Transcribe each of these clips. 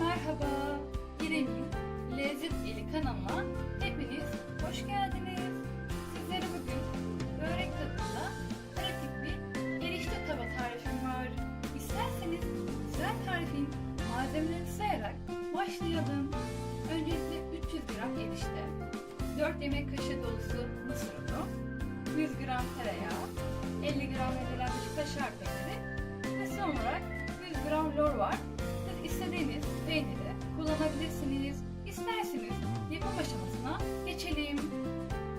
merhaba. İrem'in Lezzet Eli kanalına hepiniz hoş geldiniz. Sizlere bugün börek tadında pratik bir erişte tava tarifim var. İsterseniz güzel tarifin malzemelerini sayarak başlayalım. Öncelikle 300 gram erişte, 4 yemek kaşığı dolusu mısır unu, 100 gram tereyağı, 50 gram rendelenmiş kaşar peyniri ve son olarak 100 gram lor var. İstediğiniz peyniri kullanabilirsiniz. İsterseniz yapım aşamasına geçelim.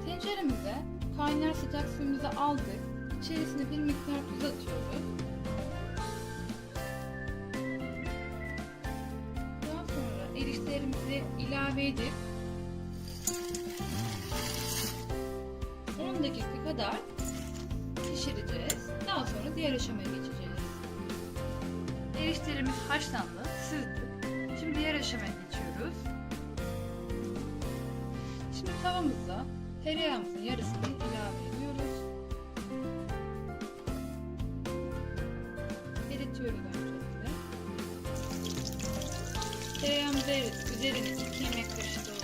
Tenceremize kaynar sıcak suyumuzu aldık. İçerisine bir miktar tuz atıyoruz. Daha sonra eriştelerimizi ilave edip 10 dakika kadar pişireceğiz. Daha sonra diğer aşamaya geçeceğiz. Eriştelerimiz haşlandı, süzdük. Şimdi diğer aşamaya geçiyoruz. Şimdi tavamıza tereyağımızın yarısını ilave ediyoruz. Eritiyoruz öncelikle. Tereyağımızı erittik. Üzerine 2 yemek kaşığı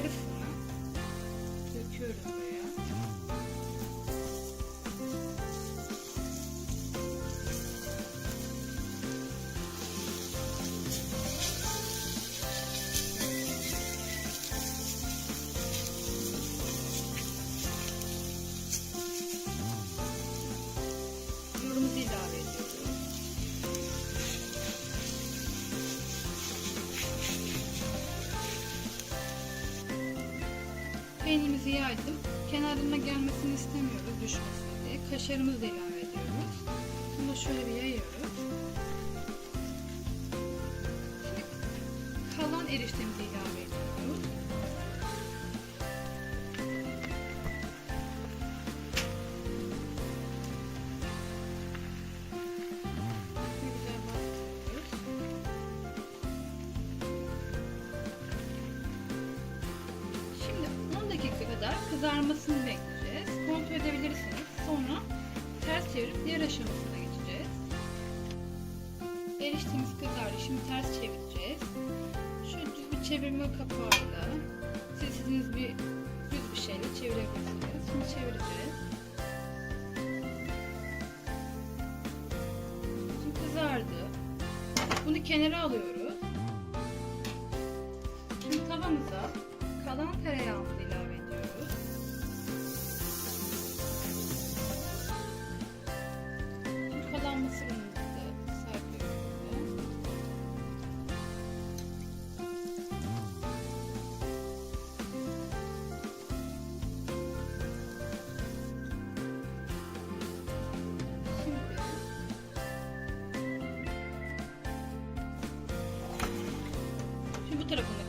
beautiful. Peynirimizi yaydım. Kenarına gelmesini istemiyoruz düşmesin diye. Kaşarımızı da ilave ediyoruz. Bunu da şöyle bir yayıyoruz. Kalan eriştemizi ilave ediyoruz. Şimdi 10 dakika kadar kızarmasını bekleyeceğiz. Kontrol edebilirsiniz. Sonra ters çevirip diğer aşamasına geçeceğiz. Eriştemiz kızardı. Şimdi ters çevireceğiz. Şöyle düz bir çevirme kapağıyla siz istediğiniz bir düz bir şeyle çevirebilirsiniz. Şimdi çevireceğiz. Şimdi kızardı. Bunu kenara alıyoruz. Şimdi tavamıza kalan tereyağımızı ilave Şimdi kalan mısır unumuzu da serpiyoruz. Şimdi Şimdi bu tarafını